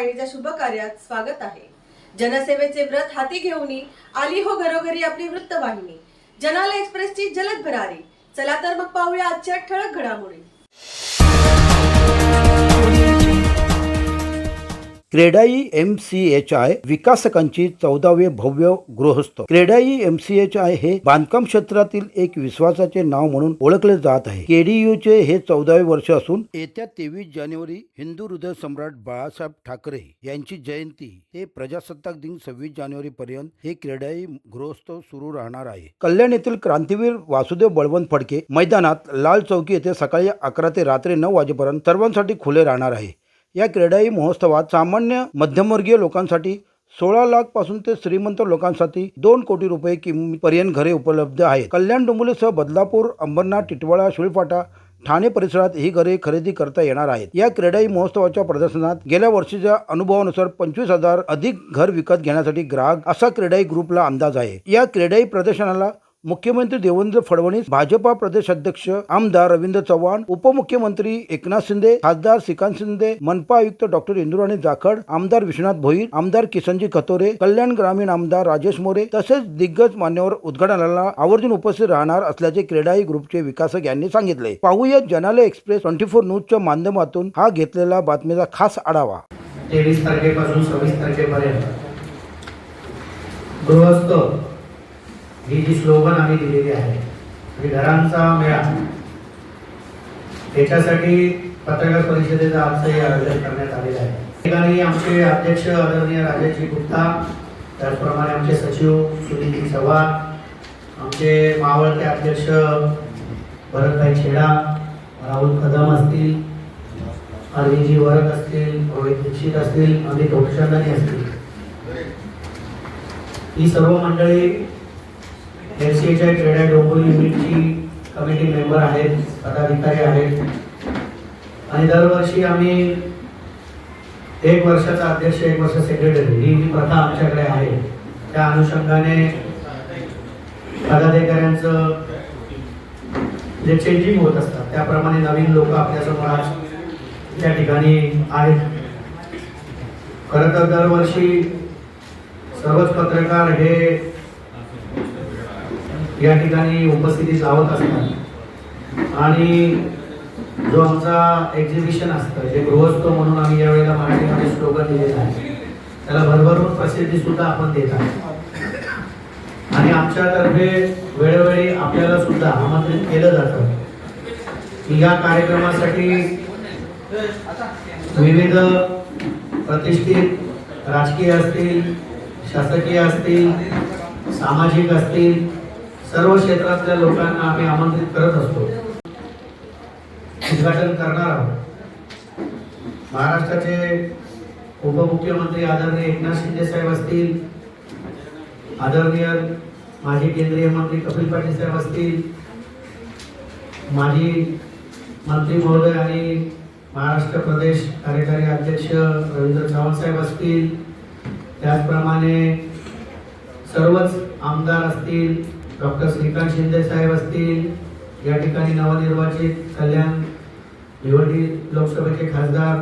वाहिनीच्या शुभ कार्यात स्वागत आहे. जनसेवेचे व्रत हाती घेऊन आली हो घरोघरी आपली वृत्तवाहिनी जनाला एक्सप्रेसची जलद भरारी. चला तर मग पाहूया आजच्या ठळक घडामोडी. CREDAI M C H I विकासकांची चौदावे भव्य गृहस्थ. CREDAI M C H I हे बांधकाम क्षेत्रातील एक विश्वासाचे नाव म्हणून ओळखले जात आहे. केडीयू चे हे चौदावे वर्ष असून येत्या तेवीस जानेवारी हिंदू हृदय सम्राट बाळासाहेब ठाकरे यांची जयंती ते प्रजासत्ताक दिन सव्वीस जानेवारी पर्यंत हे क्रेडाई गृहस्थ सुरू राहणार आहे. कल्याण येथील क्रांतीवीर वासुदेव बळवंत फडके मैदानात लाल चौकी येथे सकाळी अकरा ते रात्री नऊ वाजेपर्यंत सर्वांसाठी खुले राहणार आहे. या क्रीडाई महोत्सवात सामान्य मध्यमवर्गीय लोकांसाठी सोळा लाखपासून ते श्रीमंत लोकांसाठी दोन कोटी रुपये किमतीपर्यंत घरे उपलब्ध आहेत. कल्याण डोंबिवलीसह बदलापूर अंबरनाथ टिटवाळा शिळफाटा ठाणे परिसरात ही घरे खरेदी करता येणार आहेत. या क्रीडाई महोत्सवाच्या प्रदर्शनात गेल्या वर्षीच्या अनुभवानुसार पंचवीस हजार अधिक घर विकत घेण्यासाठी ग्राहक असा क्रीडाई ग्रुपला अंदाज आहे. या क्रीडाई प्रदर्शनाला मुख्यमंत्री देवेंद्र फडणवीस भाजपा प्रदेश अध्यक्ष आमदार रवींद्र चव्हाण उपमुख्यमंत्री एकनाथ शिंदे खासदार श्रीकांत शिंदे मनपा आयुक्त डॉक्टर इंदुराणी जाखड आमदार विश्वनाथ भोईर आमदार किसनजी खतोरे कल्याण ग्रामीण आमदार राजेश मोरे तसेच दिग्गज मान्यवर उद्घाटनाला आवर्जून उपस्थित राहणार असल्याचे क्रीडाई ग्रुपचे विकासक यांनी सांगितले. पाहूया जनाले एक्सप्रेस ट्वेंटी फोर न्यूजच्या माध्यमातून हा घेतलेला बातमीचा खास आढावा. तेवीस तारखेपासून सव्वीस तारखेपर्यंत गृहस्थ ही जी स्लोगन आम्ही दिलेली आहे आणि घरांचा मेळा याच्यासाठी पत्रकार परिषदेचं आमचं हे आयोजन करण्यात आलेलं आहे. ठिकाणी आमचे अध्यक्ष आदरणीय राजाजी गुप्ता त्याचप्रमाणे आमचे सचिव सुनीलजी चव्हाण आमचे मावळते अध्यक्ष भरतभाई छेडा राहुल कदम असतील अरविंदजी वरक असतील रोहित दीक्षित असतील अमित ओक्षंदानी असतील. ही सर्व मंडळी एस सी एच आय क्रीडा डोंबिवली युनिटची कमिटी मेंबर आहेत पदाधिकारी आहेत. आणि दरवर्षी आम्ही एक वर्षाचा अध्यक्ष एक वर्ष सेक्रेटरी ही जी प्रथा आमच्याकडे आहे त्या अनुषंगाने पदाधिकाऱ्यांचं जे चेंजिंग होत असतात त्याप्रमाणे नवीन लोक आपल्यासमोर आज त्या ठिकाणी आहेत. खरं तर दरवर्षी सर्वच पत्रकार हे या ठिकाणी उपस्थिती लावत असतात. आणि जो आमचा एक्झिबिशन असतं जे गृहस्थ म्हणून आम्ही यावेळेला मराठीमध्ये स्लोगन दिलेला आहे त्याला भरभरून प्रसिद्धी सुद्धा आपण देत आहोत. आणि आमच्यातर्फे वेळोवेळी आपल्याला सुद्धा आमंत्रित केलं जातं की या कार्यक्रमासाठी विविध प्रतिष्ठित राजकीय असतील शासकीय असतील सामाजिक असतील सर्व क्षेत्रातल्या लोकांना आम्ही आमंत्रित करत असतो. उद्घाटन करणार आहोत. महाराष्ट्राचे उपमुख्यमंत्री आदरणीय एकनाथ शिंदे साहेब असतील आदरणीय माजी केंद्रीय मंत्री कपिल पाटील साहेब असतील माजी मंत्री महोदय आणि महाराष्ट्र प्रदेश कार्यकारी अध्यक्ष रवींद्र चव्हाण साहेब असतील त्याचप्रमाणे सर्वच आमदार असतील डॉक्टर श्रीकांत शिंदे साहेब असतील या ठिकाणी नवनिर्वाचित कल्याण भिवंडी लोकसभेचे खासदार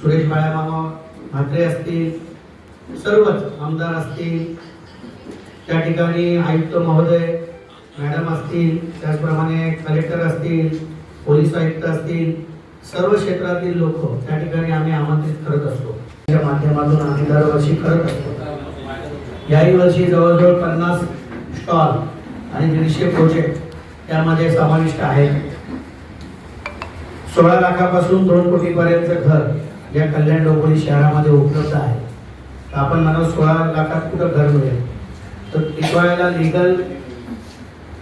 सुरेश बाळामामा म्हात्रे असतील सर्वच आमदार असतील त्या ठिकाणी आयुक्त महोदय मॅडम असतील त्याचप्रमाणे कलेक्टर असतील पोलीस आयुक्त असतील सर्व क्षेत्रातील लोक त्या ठिकाणी आम्ही आमंत्रित करत असतो. या माध्यमातून आम्ही दरवर्षी करत असतो. याही वर्षी जवळजवळ पन्नास स्टॉल आणि दीडशे प्रोजेक्ट त्यामध्ये समाविष्ट आहे सोळा लाखापासून दोन कोटीपर्यंत घर या कल्याण डोंबिवली शहरामध्ये उपलब्ध आहे आपण म्हणा सोळा लाखात कुठं घर मिळेल? तर टिकवायला लिगल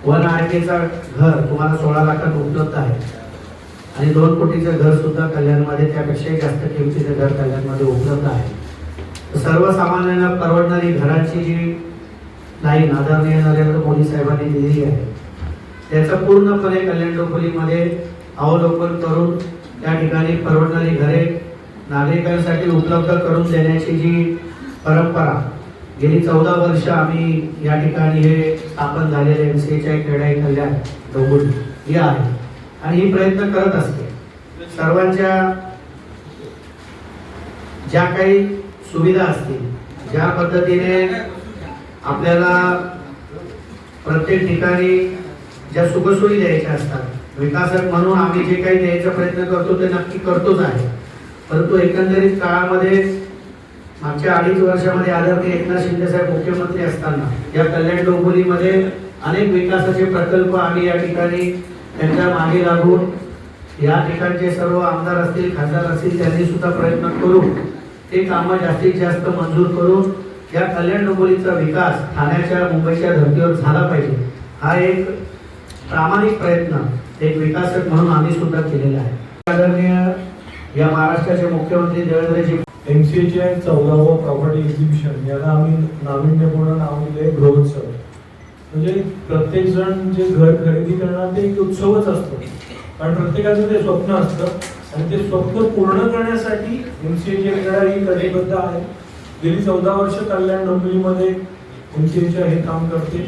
वन आर केचा घर तुम्हाला सोळा लाखात उपलब्ध आहे. आणि दोन कोटीचं घर सुद्धा कल्याणमध्ये त्यापेक्षाही जास्त किमतीचं घर कल्याणमध्ये उपलब्ध आहे. सर्वसामान्यांना परवडणारी घराची जी लाईन आदरणीय नरेंद्र मोदी साहेबांनी दिलेली आहे. त्याचं पूर्णपणे कल्याण डोंबिवलीमध्ये अवलोकन करून त्या ठिकाणी परवडणारी घरे नागरिकांसाठी उपलब्ध करून देण्याची जी परंपरा गेली चौदा वर्ष आम्ही या ठिकाणी हे स्थापन झालेले एम सी एच्या क्रीडाई कल्याण डोंबिवली ही आहे. आणि ही प्रयत्न करत असते. सर्वांच्या ज्या काही सुविधा असतील ज्या पद्धतीने आपल्याला प्रत्येक ठिकाणी ज्या सुखसोयी द्यायच्या असतात विकासक म्हणून आम्ही जे काही द्यायचा प्रयत्न करतो ते नक्की करतोच आहे. परंतु एकंदरीत काळामध्ये मागच्या अडीच वर्षामध्ये आदरणीय एकनाथ शिंदे साहेब मुख्यमंत्री असताना या कल्याण डोंबिवलीमध्ये अनेक विकासाचे प्रकल्प आम्ही या ठिकाणी त्यांच्या मागे लागून या ठिकाणचे सर्व आमदार असतील खासदार असतील त्यांनी सुद्धा प्रयत्न करून ते कामं जास्तीत जास्त मंजूर करून या कल्याण डोंबोलीचा विकास ठाण्याच्या मुंबईच्या धर्तीवर झाला पाहिजे हा एक प्रामाणिक प्रयत्न एक विकासक म्हणून आम्ही सुद्धा केलेला आहे. आदरणीय या महाराष्ट्राचे मुख्यमंत्री देवेंद्रजी एम सी एचे चौदावं प्रॉपर्टी एक्झिबिशन याला आम्ही नाविन्यपूर्ण नाव दिले गृहोत्सव म्हणजे प्रत्येक जण जे घर खरेदी करणार ते एक उत्सवच असतो. कारण प्रत्येकाचं ते स्वप्न असतं. आणि ते स्वप्न पूर्ण करण्यासाठी एम सी एचे ही कटिबद्ध आहे गेली चौदा वर्ष कल्याण डोंबिवलीमध्ये एम हे काम करते.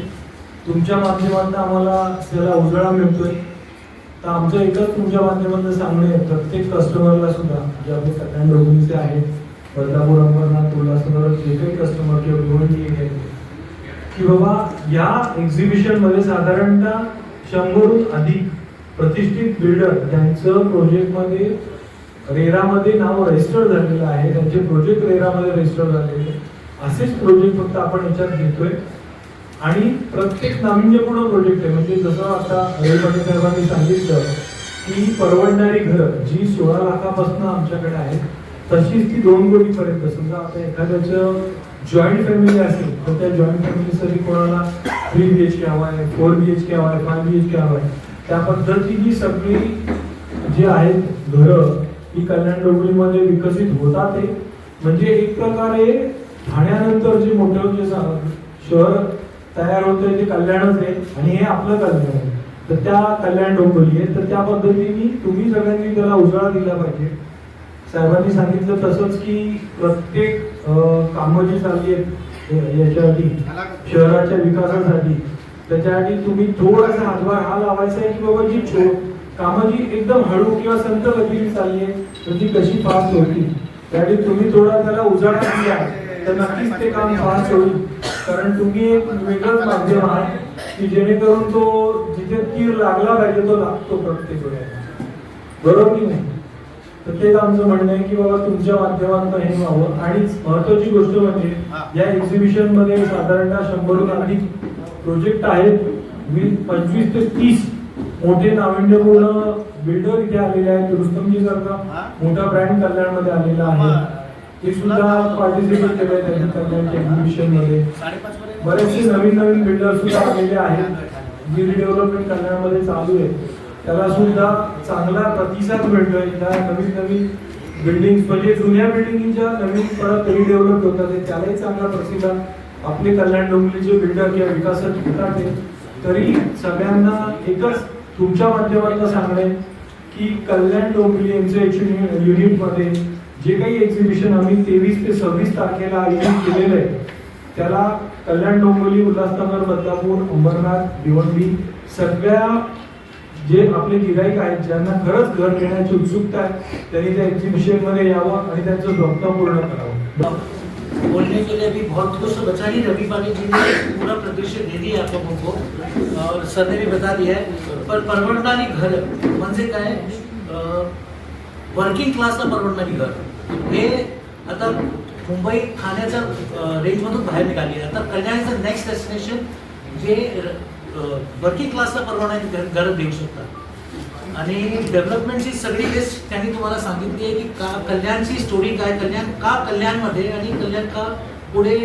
तुमच्या माध्यमातून आम्हाला त्याला उजळा मिळतोय. तर आमचं एकच तुमच्या माध्यमातून सांगणे आहे, प्रत्येक कस्टमरला सुद्धा जे आपले कल्याण डोंबिवलीचे आहेत बदलापूर अंबरनाथ उल्हासनगर जे काही कस्टमर किंवा भिवंडी आहेत की बाबा या एक्झिबिशनमध्ये साधारणतः शंभरहून अधिक प्रतिष्ठित बिल्डर यांचं प्रोजेक्टमध्ये रेरामध्ये नाव रजिस्टर झालेलं आहे. त्यांचे प्रोजेक्ट रेरामध्ये रजिस्टर झालेले असेच प्रोजेक्ट फक्त आपण याच्यात घेतोय. आणि प्रत्येक नाविन्यपूर्ण प्रोजेक्ट आहे. म्हणजे जसं आता रवी पाटील साहेबांनी सांगितलं की परवडणारी घरं जी सोळा लाखापासून आमच्याकडे आहेत तशीच ती दोन कोटीपर्यंत. समजा आता एखाद्याचं जॉईंट फॅमिली असेल तर त्या जॉईंट फॅमिलीसाठी कोणाला थ्री बी एच के हवा आहे फोर बी एच के हवा आहे फाय बी एच के हवा आहे त्या पद्धतीची सगळी जी आहेत घरं ही कल्याण डोंबिवलीमध्ये विकसित होतात ते. म्हणजे एक प्रकारे ठाण्यानंतर जे मोठं जे शहर तयार होतंय ते कल्याणच आहे आणि हे आपलं कल्याण आहे. तर त्या कल्याण डोंबिवली आहे. तर त्या पद्धतीने तुम्ही सगळ्यांनी त्याला उजाळा दिला पाहिजे. साहेबांनी सांगितलं तसंच की प्रत्येक कामं जी चालली आहेत याच्यासाठी शहराच्या विकासासाठी त्याच्यासाठी तुम्ही थोडासा हातभार हा लावायचा आहे की बाबा जी छो कामं जी एकदम हळू किंवा संत गतीने चालली आहे तर ती कशी फास्ट होतील त्यासाठी तुम्ही थोडा त्याला उजाळा दिला तर नक्कीच ते काम फास्ट होईल. कारण तुम्ही एक वेगळंच माध्यम आहात की जेणेकरून तो जिथे तीर लागला पाहिजे तो लागतो प्रत्येक वेळेला. बरोबर की नाही? तर तेच आमचं म्हणणं आहे की बाबा तुमच्या माध्यमातून हे व्हावं. आणि महत्वाची गोष्ट म्हणजे या एक्झिबिशनमध्ये साधारणतः शंभरहून अधिक प्रोजेक्ट आहेत. वीस पंचवीस ते तीस मोठे नाविन्यपूर्ण बिल्डर इथे आलेले आहेत रुस्तमजी सारखा मोठा ब्रँड कल्याणमध्ये आलेला आहे. ते सुद्धा पार्टिसिपेट केले त्यांनी कल्याणच्या एक्झिबिशनमध्ये बरेचसे नवीन नवीन बिल्डर सुद्धा आलेले आहेत जी रिडेव्हलपमेंट कल्याणमध्ये चालू आहे त्याला सुद्धा चांगला प्रतिसाद मिळतोय. त्या नवीन नवीन बिल्डिंग म्हणजे जुन्या बिल्डिंगच्या नवीन परत रिडेव्हलप होतात. त्यालाही चांगला प्रतिसाद आपले कल्याण डोंबिवलीचे बिल्डर किंवा विकासक घेतात. तरी सगळ्यांना एकच तुमच्या माध्यमातून सांगणे की कल्याण डोंबिवली यांचं एक्झिबिशनमध्ये जे काही एक्झिबिशन आम्ही तेवीस ते सव्वीस तारखेला आयोजित केलेलं आहे त्याला कल्याण डोंबिवली उल्हासनगर बदलापूर अंबरनाथ भिवंडी सगळ्या जे आपले गिराईक आहेत ज्यांना खरंच घर घेण्याची उत्सुकता आहे त्यांनी त्या एक्झिबिशनमध्ये यावं आणि त्यांचं स्वप्न पूर्ण करावं. बोलने के लिए अभी बहुत कुछ तो बचा नहीं रवि पानी जी ने पूरा प्रदर्शन दे दिया आप लोगों को। और सर ने भी बता दिया है। पर परवडणारी घर म्हणजे काय वर्किंग क्लासला परवडणारी घर। हे आता मुंबई ठाण्याच्या रेंजमधून बाहेर निघाली आहे. आता कल्याणचं नेक्स्ट डेस्टिनेशन जे वर्किंग क्लासला परवडणारी घर देऊ शकतात. आणि डेव्हलपमेंटची सगळी लिस्ट त्यांनी तुम्हाला सांगितली आहे की का कल्याणची स्टोरी काय, कल्याण का कल्याणमध्ये आणि कल्याण का पुढे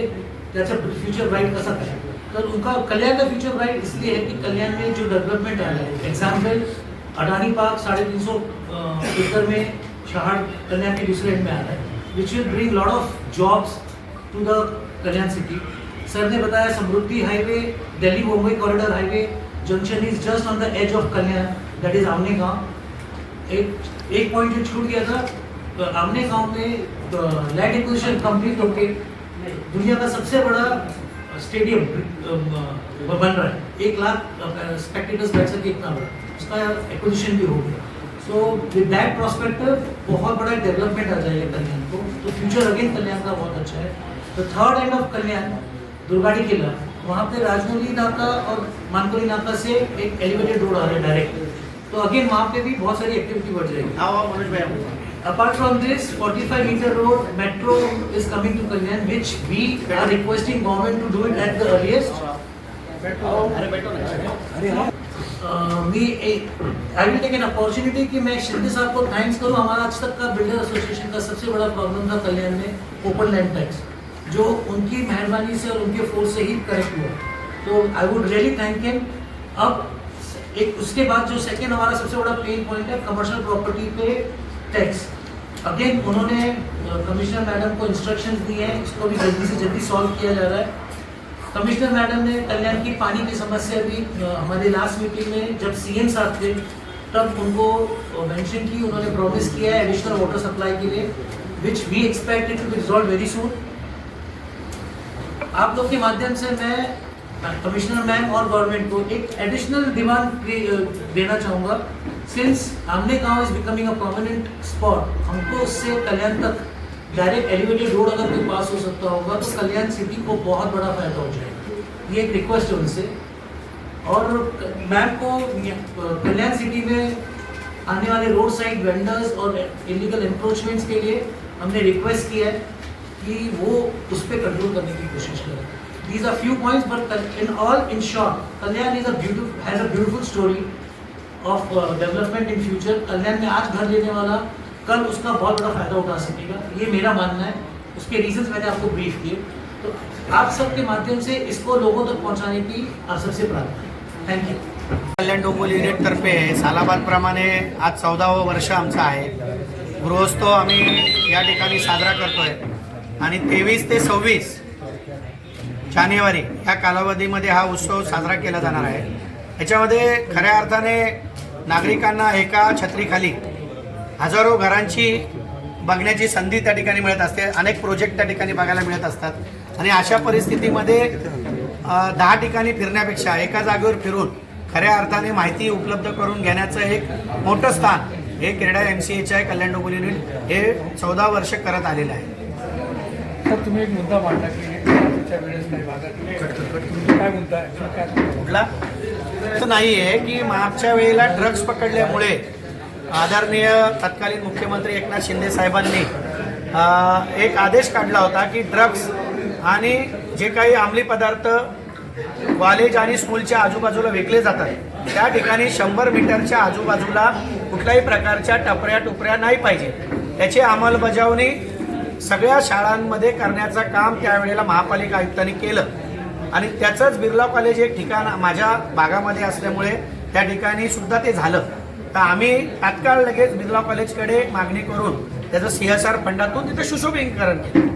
फ्यूचर ब्राइट कसा काय तर उनका कल्याण का फ्यूचर ब्राइट इसलिए है कि कल्याण में जो डेवलपमेंट आ रहा है एग्ज़ाम्पल अडानी पार्क साढ़े तीन सौ एकड़ में शहर कल्याण के दूसरे एंड में आ रहा है which will bring lot of jobs to the Kalyan city sir ने बताया, Samruddhi highway Delhi Mumbai corridor highway junction is just on the edge of Kalyan. That is Amane गाँव, एक एक पॉइंट जो छूट गया था तो आमने गाँव में लैंड एक्विजिशन कंप्लीट होके, दुनिया का सबसे बड़ा स्टेडियम बन रहा है। एक लाख स्पेक्टेटर्स बैठ सके इतना बड़ा। उसका एक्विजिशन भी हो गया। सो विद दैट प्रोस्पेक्टिव बहुत बड़ा डेवलपमेंट आ जाएगा कल्याण को। तो फ्यूचर अगेन कल्याण का बहुत अच्छा है। The third end of Kalyan, Durgadi किला। वहाँ पे राजमौली नाका और मानकोली नाका से एक एलिवेटेड रोड आ रहा है डायरेक्ट तो अगेन वहाँ पे भी बहुत सारी एक्टिविटी बढ़ जाएगी। Apart from this, 45 meter road metro is coming to Kalyan, which we are requesting government to do it at the earliest. Uh, me I will take an opportunity कि मैं शिंदे साहब को थैंक्स करूँ। हमारा आज तक का बिल्डर एसोसिएशन का सबसे बड़ा प्रॉब्लम था कल्याण में ओपन लैंड टैक्स जो उनकी मेहरबानी से और उनके फोर्स से ही करेक्ट हुआ। तो I would really thank him अब एक उसके बाद जो सेकंड हमारा सबसे बड़ा पेन पॉइंट है कमर्शियल प्रॉपर्टी पे टैक्स अगेन उन्होंने कमिश्नर मैडम को इंस्ट्रक्शंस दिए हैं, इसको भी जल्दी से जल्दी सॉल्व किया जा रहा है. कमिश्नर मैडम ने कल्याण की पानी की समस्या भी हमारे लास्ट मीटिंग में जब सीएम साहब थे, तब उनको मेंशन की, उन्होंने प्रॉमिस किया है एडिशनल वाटर सप्लाई के लिए which we expect it to resolve very soon आप लोग के माध्यम से मैं कमिश्नर मैम और गवर्नमेंट को एक एडिशनल डिमांड देना चाहूँगा। सिंस आमने गाँव is becoming a permanent spot हमको उससे कल्याण तक डायरेक्ट एलिवेटेड रोड अगर कोई पास हो सकता होगा तो कल्याण सिटी को बहुत बड़ा फ़ायदा हो जाएगा। ये एक रिक्वेस्ट है उनसे। और मैम को कल्याण सिटी में आने वाले रोड साइड वेंडर्स और इलीगल इंक्रोचमेंट्स के लिए हमने रिक्वेस्ट किया है कि वो उस पर कंट्रोल करने की कोशिश करें। These are few points, points in in all short, Kalyan Kalyan is a has a a story story of development in future Kalyan में आज घर लेने वाला कल उसका बहुत बड़ा फायदा उठा सकेगा। ये मेरा मानना है। उसके रीजंस मैंने आपको ब्रीफ किए। तो आप सबके माध्यम से इसको लोगों तक पहुंचाने की आप सबसे प्रार्थना थैंक यू कल्याण डोंबोली युनिटतर्फे सालाबादप्रमाणे आज चौदावं वर्ष आमचं आहे। गृहोत्सव आम्ही या ठिकाणी साजरा करतोय. आणि तेवीस ते सव्वीस जानेवारी या कालावधीमध्ये हा उत्सव साजरा केला जाणार आहे. याच्यामध्ये खऱ्या अर्थाने नागरिकांना एका छत्रीखाली हजारो घरांची बघण्याची संधी त्या ठिकाणी मिळत असते. अनेक प्रोजेक्ट त्या ठिकाणी बघायला मिळत असतात. आणि अशा परिस्थितीमध्ये दहा ठिकाणी फिरण्यापेक्षा एका जागेवर फिरून खऱ्या अर्थाने माहिती उपलब्ध करून घेण्याचं एक मोठं स्थान हे CREDAI M C H I Kalyan Dombivli unit हे चौदा वर्ष करत आलेलं आहे. तर तुम्ही एक मुद्दा मांडला की त्याच्या वेळेस काही भागात तुम्ही काय म्हणताय? काय कुठला? असं नाही आहे की मागच्या वेळेला ड्रग्ज पकडल्यामुळे आदरणीय तत्कालीन मुख्यमंत्री एकनाथ शिंदे साहेबांनी एक आदेश काढला होता की ड्रग्ज आणि जे काही अंमली पदार्थ कॉलेज आणि स्कूलच्या आजूबाजूला विकले जातात त्या ठिकाणी शंभर मीटरच्या आजूबाजूला कुठल्याही प्रकारच्या टपऱ्या टुपऱ्या नाही पाहिजे. त्याची अंमलबजावणी सगळ्या शाळांमध्ये करण्याचं काम त्यावेळेला महापालिका आयुक्तांनी केलं. आणि त्याचंच बिर्ला कॉलेज हे ठिकाण माझ्या भागामध्ये असल्यामुळे त्या ठिकाणी सुद्धा ते झालं. तर आम्ही तात्काळ लगेच बिर्ला कॉलेजकडे मागणी करून त्याचं सी एस आर फंडातून तिथं सुशोभीकरण केलं.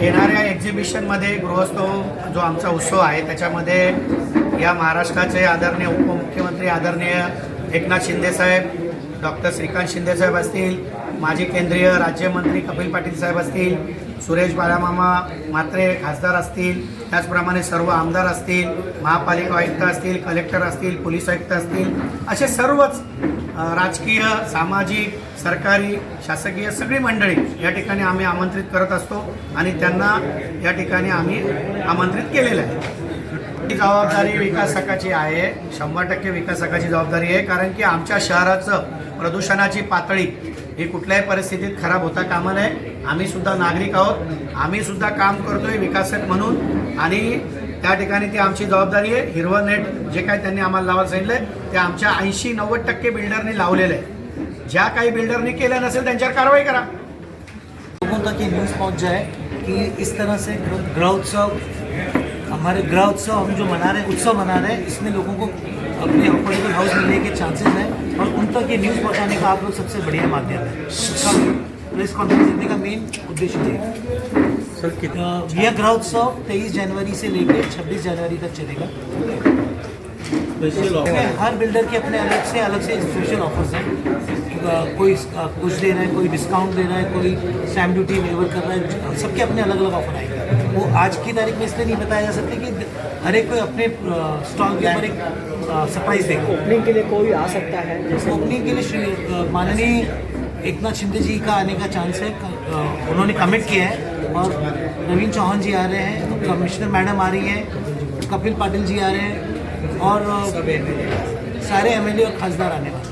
येणाऱ्या एक्झिबिशनमध्ये गृहोत्सव जो आमचा उत्सव आहे त्याच्यामध्ये या महाराष्ट्राचे आदरणीय उपमुख्यमंत्री आदरणीय एकनाथ शिंदेसाहेब डॉक्टर श्रीकांत शिंदेसाहेब असतील माजी केंद्रीय राज्यमंत्री कपिल पाटील साहेब असतील सुरेश बाळामामा मात्रे खासदार असतील त्याचप्रमाणे सर्व आमदार असतील महापालिका आयुक्त असतील कलेक्टर असतील पोलीस आयुक्त असतील असे सर्वच राजकीय सामाजिक सरकारी शासकीय सगळी मंडळी या ठिकाणी आम्ही आमंत्रित करत असतो आणि त्यांना या ठिकाणी आम्ही आमंत्रित केलेलं आहे. ही जबाबदारी विकासकाची आहे शंभर टक्के विकासकाची जबाबदारी आहे कारण की आमच्या शहराचं प्रदूषणाची पातळी हे कुठल्याही परिस्थितीत खराब होता कामा नये. आम्ही सुद्धा नागरिक आहोत. आम्ही सुद्धा काम करतोय विकासक म्हणून. आणि त्या ठिकाणी ती आमची जबाबदारी आहे. हिरवं नेट जे काय त्यांनी आम्हाला लावायला सांगितलंय ते आमच्या ऐंशी नव्वद टक्के बिल्डरनी लावलेलं आहे. ज्या काही बिल्डरनी केलं नसेल त्यांच्यावर कारवाई करा. लोगों तक न्यूज़ पहुंच जाए कि इस तरह से ग्रह ग्रह उत्सव हमारे ग्रह उत्सव हम जो मना रहे उत्सव मना रहे हैं इसमें लोगों को अपने अफोर्डेबल हाउस मिलने के चांसेस हैं। और उन तक ये न्यूज़ पहुँचाने का आप लोग सबसे बढ़िया माध्यम है। उसका प्रेस कॉन्फ्रेंस देने का मेन उद्देश्य ये है। सर कितना यह ग्रह उत्सव तेईस जनवरी से लेकर छब्बीस जनवरी तक चलेगा। इसमें हर बिल्डर के अपने अलग से अलग से स्पेशल ऑफर्स हैं। कोई कुछ दे रहा है कोई डिस्काउंट दे रहा है कोई स्टैम्प ड्यूटी वेवर कर रहा है सबके अपने अलग अलग ऑफ़र आएँगे। वो आज की तारीख में इसलिए नहीं बताया जा सकता कि हर एक कोई अपने स्टॉल के ऊपर एक सरप्राइज़ देगा। ओपनिंग के लिए कोई आ सकता है जैसे ओपनिंग के लिए श्री माननीय एकनाथ शिंदे जी का आने का चांस है। उन्होंने कमिट किया है और नवीन चौहान जी आ रहे हैं कमिश्नर मैडम आ रही हैं कपिल पाटिल जी आ रहे हैं और अ, सारे एमएलए और खासदार आने वाले।